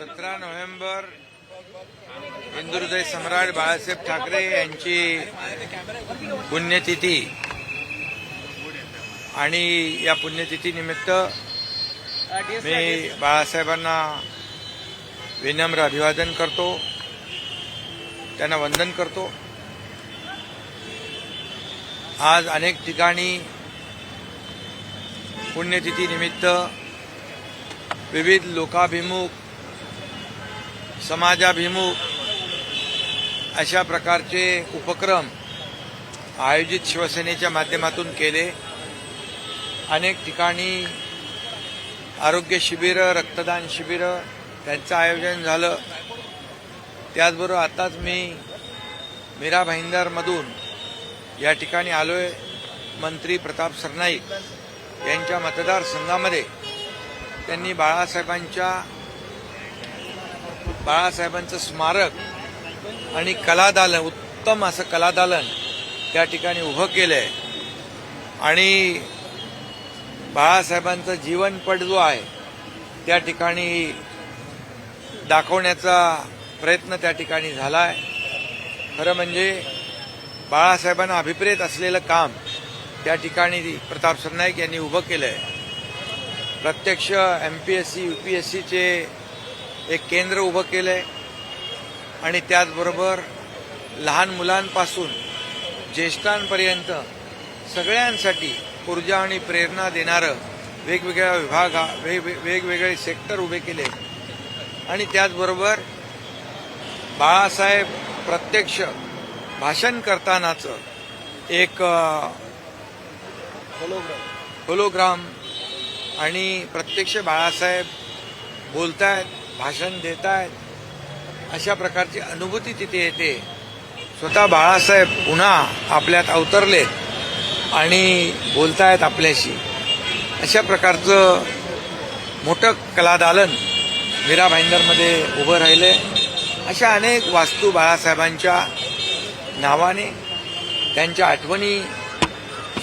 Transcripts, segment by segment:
सतरा नोव्हेंबर हिंदुहृदय सम्राट बाळासाहेब ठाकरे यांची पुण्यतिथी. आणि या पुण्यतिथीनिमित्त मी बाळासाहेबांना विनम्र अभिवादन करतो. त्यांना वंदन करतो. आज अनेक ठिकाणी पुण्यतिथीनिमित्त विविध लोकाभिमुख समाजाभिमुख अशा प्रकारचे उपक्रम आयोजित शिवसेनेच्या माध्यमातून केले. अनेक ठिकाणी आरोग्य शिबिरं रक्तदान शिबिरं त्यांचं आयोजन झालं. त्याचबरोबर आताच मी मीरा भाईंदरमधून या ठिकाणी आलोय. मंत्री प्रताप सरनाईक यांच्या मतदारसंघामध्ये त्यांनी बाळासाहेबांच्या बाळासाहेबांचं स्मारक आणि कलादालन उत्तम असं कलादालन त्या ठिकाणी उभं केलं आहे आणि बाळासाहेबांचा जीवनपट जो आहे त्या ठिकाणी दाखवण्याचा प्रयत्न त्या ठिकाणी झाला आहे खरं म्हणजे बाळासाहेबांना अभिप्रेत असलेलं काम त्या ठिकाणी प्रताप सरनाईक यांनी उभं केलं आहे प्रत्यक्ष M P S C U P S सीचे एक केंद्र उभं केलं आहे आणि त्याचबरोबर लहान मुलांपासून ज्येष्ठांपर्यंत सगळ्यांसाठी ऊर्जा आणि प्रेरणा देणारं वेगवेगळ्या विभाग वेग वेगवेगळे सेक्टर उभे केले. आणि त्याचबरोबर बाळासाहेब प्रत्यक्ष भाषण करतानाचं एक होलोग्राम आणि प्रत्यक्ष बाळासाहेब बोलतायत. भाषण देत आहेत अशा प्रकारची अनुभूती तिथे येते. स्वतः बाळासाहेब पुन्हा आपल्यात अवतरले आणि बोलतायत आपल्याशी. अशा प्रकारचं मोठं कलादालन मीरा भाईंदरमध्ये उभं राहिलंय. अशा अनेक वास्तू बाळासाहेबांच्या नावाने त्यांच्या आठवणी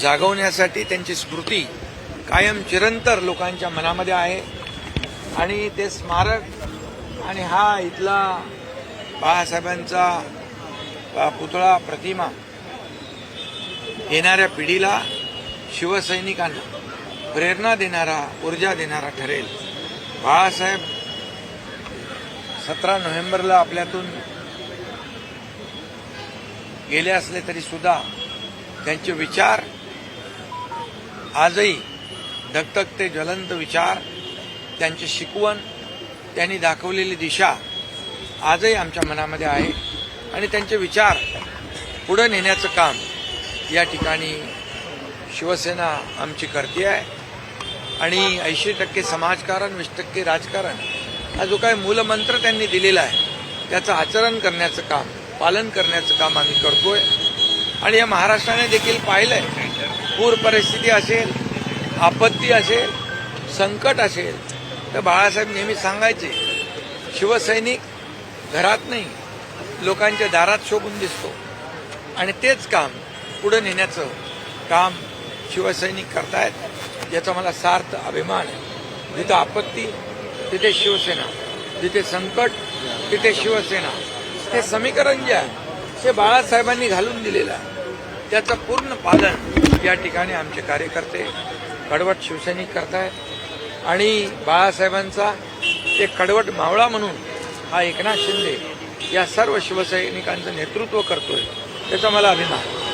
जागवण्यासाठी त्यांची स्मृती कायम चिरंतर लोकांच्या मनामध्ये आहे. आणि ते स्मारक आणि हा इथला बाळासाहेबांचा पुतळा प्रतिमा येणाऱ्या पिढीला शिवसैनिकांना प्रेरणा देणारा ऊर्जा देणारा ठरेल. बाळासाहेब सतरा नोव्हेंबरला आपल्यातून गेले असले तरी सुद्धा त्यांचे विचार आजही धगधगते ज्वलंत विचार त्यांची शिकवण त्यांनी दाखवलेली दिशा आजही आमच्या मनामध्ये आहे आणि त्यांचे विचार पुढे नेण्याचं काम या ठिकाणी शिवसेना आमची करते आहे. आणि ऐंशी टक्के समाजकारण वीस टक्के राजकारण हा जो काही मूलमंत्र त्यांनी दिलेला आहे त्याचं आचरण करण्याचं काम पालन करण्याचं काम आम्ही करतोय. आणि या महाराष्ट्राने देखील पाहिलंय पूर परिस्थिती असेल आपत्ती असेल संकट असेल तर बाळासाहेब नेहमी सांगायचे शिवसैनिक घरात नाही लोकांच्या दारात शोभून दिसतो. आणि तेच काम पुढे नेण्याचं काम शिवसैनिक करतायत याचा मला सार्थ अभिमान आहे. जिथं आपत्ती तिथे शिवसेना जिथे संकट तिथे शिवसेना. हे समीकरण जे आहे ते बाळासाहेबांनी घालून दिलेलं आहे. त्याचं पूर्ण पालन या ठिकाणी आमचे कार्यकर्ते कडवट शिवसैनिक करतायत. आणि बाळासाहेबांचा एक कडवट मावळा म्हणून हा एकनाथ शिंदे या सर्व शिवसैनिकांचं नेतृत्व करतोय त्याचा मला अभिमान आहे.